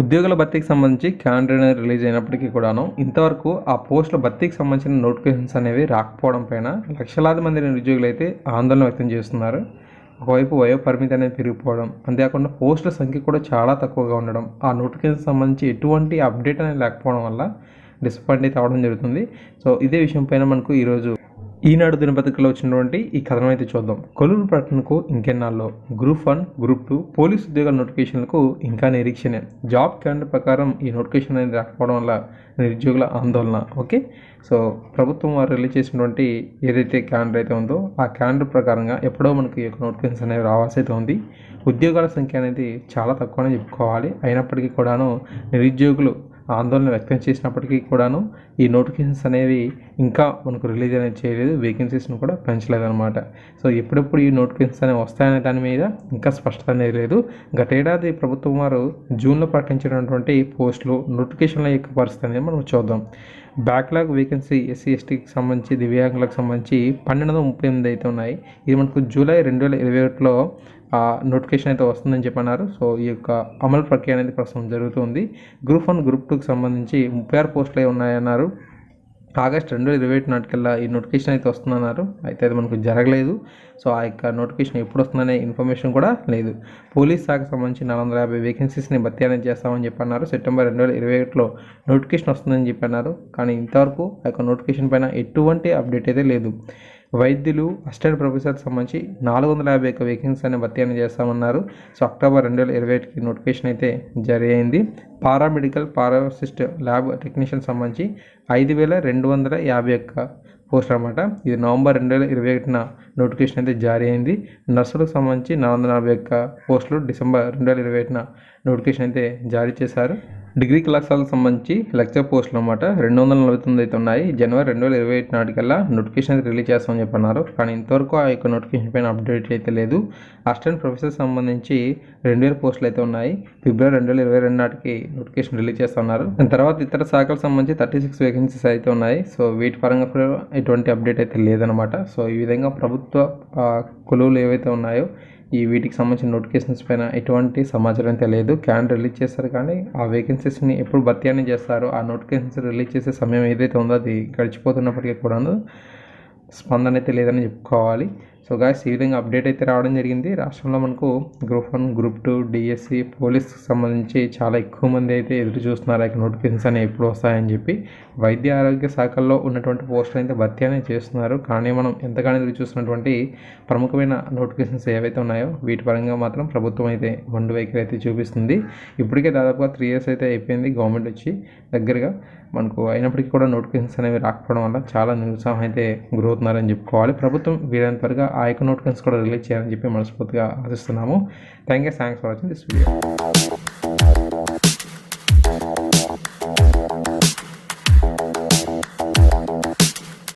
ఉద్యోగుల భర్తీకి సంబంధించి క్యాలెండర్ అనేది రిలీజ్ అయినప్పటికీ కూడాను ఇంతవరకు ఆ పోస్టుల భర్తీకి సంబంధించిన నోటిఫికేషన్స్ అనేవి రాకపోవడం పైన లక్షలాది మంది నిరుద్యోగులు అయితే ఆందోళన వ్యక్తం చేస్తున్నారు. ఒకవైపు వయో పరిమితి అనేది పెరిగిపోవడం అంతేకాకుండా పోస్టుల సంఖ్య కూడా చాలా తక్కువగా ఉండడం ఆ నోటిఫికేషన్ సంబంధించి ఎటువంటి అప్డేట్ అనేది లేకపోవడం వల్ల డిసప్పాయింట్ అయితే అవడం జరుగుతుంది. సో ఇదే విషయం పైన మనకు ఈరోజు ఈనాడు దినపత్రికలో వచ్చినటువంటి ఈ కథనం అయితే చూద్దాం. కొలూరు ప్రకటనకు ఇంకెన్నాళ్ళు group one group two police ఉద్యోగాల నోటిఫికేషన్లకు ఇంకా నిరీక్షణే. జాబ్ క్యాలెండర్ ప్రకారం ఈ నోటిఫికేషన్ అనేది రాకపోవడం వల్ల నిరుద్యోగుల ఆందోళన ఓకే? సో ప్రభుత్వం వారు రిలీజ్ చేసినటువంటి ఏదైతే క్యాలెండర్ అయితే ఉందో ఆ క్యాలెండర్ ప్రకారంగా ఎప్పుడో మనకి ఈ యొక్క నోటిఫికేషన్స్ అనేవి రావాల్సి అయితే ఉంది. ఉద్యోగాల సంఖ్య అనేది చాలా తక్కువనే చెప్పుకోవాలి. అయినప్పటికీ కూడాను నిరుద్యోగులు ఆందోళన వ్యక్తం చేసినప్పటికీ కూడాను ఈ నోటిఫికేషన్స్ అనేవి ఇంకా మనకు రిలీజ్ అనేది చేయలేదు వేకెన్సీస్ను కూడా పెంచలేదు అనమాట సో ఎప్పుడెప్పుడు ఈ నోటిఫికేషన్స్ అనేవి వస్తాయనే దాని మీద ఇంకా స్పష్టత అనేది లేదు. గతేడాది ప్రభుత్వం వారు జూన్లో ప్రకటించినటువంటి పోస్టులు నోటిఫికేషన్ల యొక్క పరిస్థితి అనేది మనం చూద్దాం. బ్యాక్లాగ్ వేకెన్సీ ఎస్సీ ఎస్టీకి సంబంధించి దివ్యాంగులకు సంబంధించి పన్నెండు వందల ముప్పై ఎనిమిది అయితే ఉన్నాయి. ఇది మనకు జూలై రెండు వేల ఇరవై ఒకటిలో నోటిఫికేషన్ అయితే వస్తుందని చెప్పన్నారు. సో ఈ యొక్క అమలు ప్రక్రియ అనేది ప్రస్తుతం జరుగుతుంది. గ్రూప్ వన్ గ్రూప్ టూకి సంబంధించి ముప్పై ఆరు పోస్టులు ఉన్నాయన్నారు. ఆగస్ట్ రెండు వేల ఇరవై ఒకటి నాటికల్లా ఈ నోటిఫికేషన్ అయితే వస్తుందన్నారు. అయితే అది మనకు జరగలేదు. సో ఆ యొక్క నోటిఫికేషన్ ఎప్పుడు వస్తుందనే ఇన్ఫర్మేషన్ కూడా లేదు. పోలీస్ శాఖకు సంబంధించి నాలుగు వందల యాభై వేకెన్సీస్ని భర్తీ అనేది చేస్తామని చెప్పన్నారు. సెప్టెంబర్ రెండు వేల ఇరవై ఒకటిలో నోటిఫికేషన్ వస్తుందని చెప్పన్నారు. కానీ ఇంతవరకు ఆ యొక్క నోటిఫికేషన్ పైన ఎటువంటి అప్డేట్ అయితే లేదు. వైద్యులు అసిస్టెంట్ ప్రొఫెసర్కి సంబంధించి నాలుగు వందల యాభై ఒక్క వేకెన్సీ అనే భర్తీ అని చేస్తామన్నారు. సో అక్టోబర్ రెండు వేల ఇరవై ఒకటికి నోటిఫికేషన్ అయితే జారీ అయింది పారామెడికల్ పారాసిస్ట్ ల్యాబ్ టెక్నీషియన్ సంబంధించి ఐదు వేల రెండు వందల యాభై ఒక్క పోస్ట్ అనమాట ఇది నవంబర్ రెండు వేల ఇరవై ఒకటిన నోటిఫికేషన్ అయితే జారీ అయింది నర్సులకు సంబంధించి నాలుగు వందల నలభై ఒక్క పోస్టులు డిసెంబర్ రెండు వేల ఇరవై ఒకటిన నోటిఫికేషన్ అయితే జారీ చేశారు. డిగ్రీ కళాశాలకు సంబంధించి లెక్చర్ పోస్టులు అనమాట రెండు వందల నలభై తొమ్మిది అయితే ఉన్నాయి. జనవరి రెండు వేల ఇరవై ఒకటి నాటికల్లా నోటిఫికేషన్ అయితే రిలీజ్ చేస్తామని చెప్పన్నారు. కానీ ఇంతవరకు ఆ యొక్క నోటిఫికేషన్ పైన అప్డేట్ అయితే లేదు. అసిస్టెంట్ ప్రొఫెసర్ సంబంధించి రెండు వేల పోస్టులు అయితే ఉన్నాయి. ఫిబ్రవరి రెండు వేల ఇరవై రెండు నాటికి నోటిఫికేషన్ రిలీజ్ చేస్తున్నారు దాని తర్వాత ఇతర శాఖలకు సంబంధించి థర్టీ సిక్స్ వేకెన్సీస్ అయితే ఉన్నాయి. సో వీటి పరంగా కూడా ఎటువంటి అప్డేట్ అయితే లేదనమాట సో ఈ విధంగా ప్రభుత్వ కొలువులు ఏవైతే ఉన్నాయో ఈ వీటికి సంబంధించిన నోటిఫికేషన్స్ పైన ఎటువంటి సమాచారం తెలియదు. క్యాన్ రిలీజ్ చేస్తారు కానీ ఆ వేకెన్సీస్ని ఎప్పుడు భర్తీ అని చేస్తారు? ఆ నోటిఫికేషన్స్ రిలీజ్ చేసే సమయం ఏదైతే ఉందో అది గడిచిపోతున్నప్పటికీ కూడా స్పందన అయితే లేదని చెప్పుకోవాలి. సో గాయస్ ఈ విధంగా అప్డేట్ అయితే రావడం జరిగింది. రాష్ట్రంలో మనకు group one group two DSC పోలీస్కి సంబంధించి చాలా ఎక్కువ మంది అయితే ఎదురు చూస్తున్నారు. ఇక నోటిఫికేషన్స్ అనేవి ఎప్పుడు వస్తాయని చెప్పి వైద్య ఆరోగ్య శాఖల్లో ఉన్నటువంటి పోస్టులు అయితే భర్తీ అనేది చేస్తున్నారు. కానీ మనం ఎంతగానో ఎదురు చూస్తున్నటువంటి ప్రముఖమైన నోటిఫికేషన్స్ ఏవైతే ఉన్నాయో వీటి పరంగా మాత్రం ప్రభుత్వం అయితే వండు వైఖరి అయితే చూపిస్తుంది. ఇప్పటికే దాదాపుగా త్రీ ఇయర్స్ అయితే అయిపోయింది గవర్నమెంట్ వచ్చి దగ్గరగా. మనకు అయినప్పటికీ కూడా నోటిఫికేషన్స్ అనేవి రాకపోవడం వల్ల చాలా నిరుత్సాహం అయితే గురవుతున్నారని చెప్పుకోవాలి. ప్రభుత్వం వీలైన త్వరగా ఆ యొక్క నోటిఫికేషన్స్ కూడా రిలీజ్ చేయాలని చెప్పి మనస్ఫూర్తిగా ఆశిస్తున్నాము. Thank you thanks for watching this video